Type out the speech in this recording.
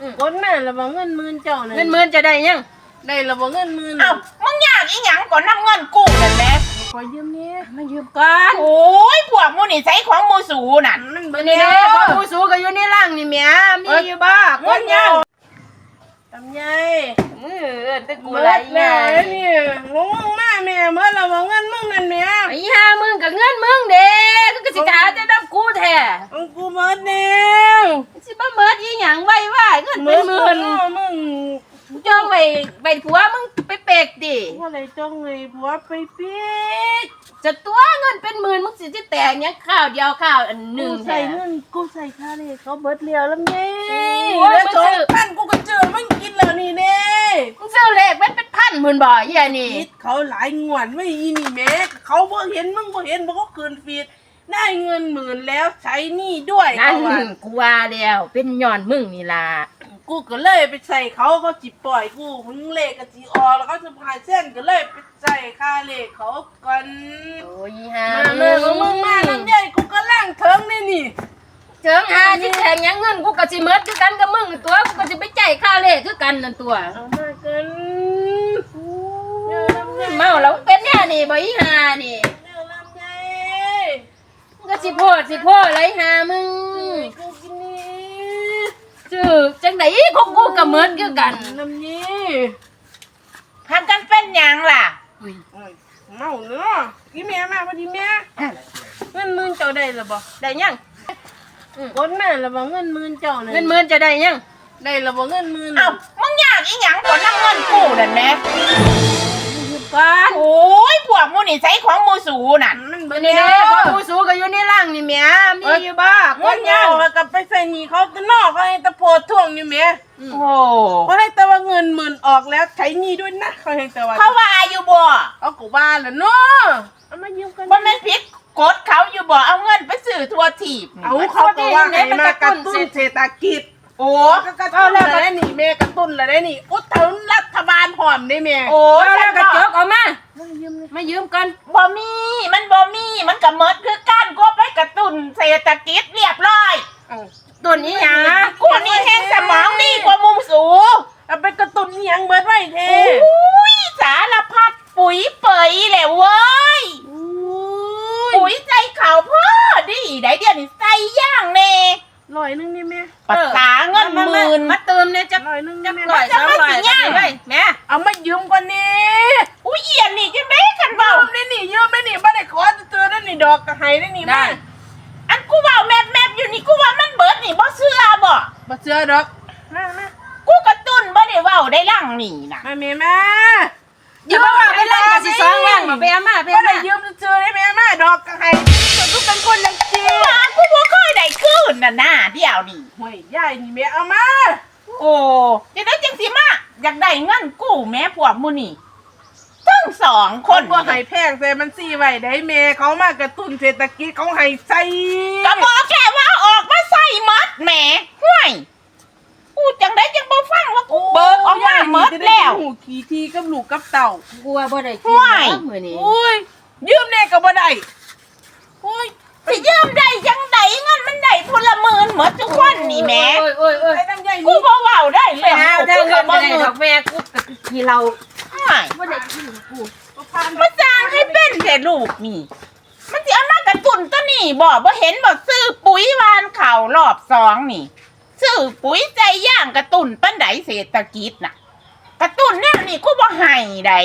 อืมกดมาแล้วบ่เงินหมื่นเจ้าน่ะเงินหมื่นจะได้ยังได้แล้วบ่เงินหมื่นเอ้ามึงอยากอีหยังก่อนนำเงินกู้นั่นแหละขอยืมเนี่ยมายืมก่อนโอ้ยพวกมูนี่ใช้ของมูสูน่ะมันตัเบิวดนี้แล้เด้วของผู้สูงก็อยู่ในร่างนี่แหม่มีอยู่บ่กดยังทำไงเออแต่กูเบิหลาดยอแล้ย่าวงนี่งงมาแม่เมื่อเราบ่เงินมึงนั่นแม่ไอ้ห้ามึงกับเงินมึงเด้ก็ก็สิกาจะนำกูแท้มึงกูเบิดแล้ว สิบ่เมิดอีหยังไว้ ว่าเงินเป็นหมื่นมึงจ้องไว้ไว้ผัวมึงไปเปกดิว่าอะไรจ้องเลยผัวไปปีกจะตัวเงินเป็นหมื่นมึงสิจะแตกหยังข้าวเดียวข้าวอันหนึ่งกูใส่เงินกูใส่ค่าเลยเขาเบิดเลียวแล้วไงโอ้ยแล้วมันสอซื้งอพันกูก็เจอมึงกินแล้วนี่เน่มึงซื้อเลขมันเป็นพันหมื่นบ่เหี้ยนี่คิดเขาหลายงวดไม่อีนี่แม่เขาบ่เห็นมึงบ่เห็นบ่ก็คืนฟีดได้เงินหมื่นแล้วใช้หนี่ด้วยนั่นเขาว่ากูว่าแล้วเป็นย้อนมึงนี่ล่ะ กูก็เลยไปใส่เขาเขาจิปล่อยกูมึงเลขกะจีออแล้วก็จะพายเส้นก็เลยไปใส่ค่าเลขเขาก่อนโอ้ยฮามาเลยของมึงมาน้ำใหญ่กูก็ล่างเทิงนี่นี่เจิงหาสิแทงหยังเงินกูก็สิเมิดคือกันกับมึงตัวกูก็สิไปจ่ายค่าเลขคือกันนั่นตัวเอามาเกินเดี๋ยวลำไยเมาแล้วเป็นแน่นี่บ่อีหานี่เดี๋ยวลำไยมึงก็สิโพดสิโพดไรหามึงกูกิ นนี่จือจังไดของกูก็เหมือนคือกันลำไยพันกันเป็นหยังล่ะโอ้ยเมาเนาะกี่แม่มาพอดีแม่เงินหมื่นเจ้าได้หรือบ่ได้ยังกดมาแล้วบ่เงินหมื่นเจ้าน่ะเงินหมื่นจะได้ยังได้แล้วบ่เงินหมื่นเอ้ามึงอยากอีหยังก่อนนำเงินกู้นั่นแหละ นี่ใช้ของมูสูน่ะมันตัเบิวดนี้แล้เด้วของผู้สูงก็อยู่ในร่างนี่แหม่มีอยู่บ่เงินยาวแล้วก็ไปใส่หนี้เขาตะนอกเขาให้ตะโพดท่วงอยู่แม่โอ้เขาให้แต่ว่าเงินหมื่นออกแล้วใช้หนี้ด้วยนะเขาให้แต่ว่าเขาว่าอยู่บ่เอากูบ้านแล้วเนาะเอามายืมกันบ่แม่นผิดกฎเขาอยู่บ่เอาเงินไปซื้อทั่วทีบนี่เอาเขาก็ว่าให้มากระตุ้นเศรษฐกิจโอ้ก็กระตุ้นแล้วได้นี่แม่กระตุ้นแล้วได้นี่อุดหนุนรัฐบาลหอมได้แม่โอ้ โอ้ยฉัแล้นวก็ก็จกออกมา มายืมเลยมายืมกันบ่มีมันบ่มีมันก็หมดคือกันก็ไปกระตุ้นเศรษฐกิจเรียบร้อยเอาตัวนี้หยังกูนี่แห้งสมองดีกว่ามุมสูงเอาไปกระตุ้นอิหยังเบิดไว้เทอุ้ยสารพัดปุ๋ยเปยแหละเว้ยปุ๋ยใจเขาพ่อดีได้เดี๋ยวนี้ใส่ย่างเน่ร้อยหนึงนี่แม่ภาษาเงินหมื่นมาเติมเนี่ยจักร้อยหนึงจันี่กแม่ร้อยสองร้อยมันจะมาสิย่างไปแม่เอามายืมก่อนนี่ อุ้ยเอียนนี่จังได้กันยืเบามได้นี่ยืมได้นี่บ่ได้ขอเจอได้นี่ดอกกระไห้ได้นี่ได้มาอันกูเว่าแมบแมบอยู่นี่กูว่ามันเบิดนี่บ่เชื่อบ่บ่เชื่อดอกมามากูกระตุ้นบ่ได้เว้าได้ล่างนี่นะมาแม่มาอย่าบอกว่าไปเล่นกับสิสองว่างมาไปเอามาไปบ่เอาได้มายืมเจอได้แม่มาดอกกระไห้กูเป็นคนจังซี่ว่ากูบ่เคยได้คืนน่ะนะเดี๋ยวนี้ห่วยยายนี่แม่เอามาโอ้จะได้จังสิมาอยากได้เงินกู้แม่พวกมูนี่ทั้ งสองคคนนบ่ให้แพงแต่มันซี่ไว้ได้แม่เขามากระตุ้นเศรษฐกิจเขาให้ใส่ก็บอกแค่ว่าออกมาใส่หมัดแหมห่วยกูจังได้จังบ่ฟังว่ากูเบิกออกมาหมดแล้ว หูขี่ทีกับลูกกับเต่า กลัวบ่ได้กินห่วย เนาะมื้อนี้อุ้ย ยืมแน่ก็บ่ได้อุ้ยสิยืมได้จังไดเงินมันได้พลหมื่นหมดทุกคนนี่แหม่โอ้ยโอ้ยโอ้ยไอ้น้ำใหญ่กูนี่บ่เว้าได้ไปเลยหากูทางก็เงินบ่บ่ได้เงิดอนกแม่กูก็กี่เราห่วยบ่ไดู้กนี่ มันจะเอามากระตุนตัวนี่บอกว่าเห็นบ่ซื้อปุ๋ยวานเข่ารอบสองนี่ ซื้อปุ๋ยใจย่างกระตุนปันไดเศรษฐกิจน่ะ กระตุนแนวนี่กูบ่ให้ได้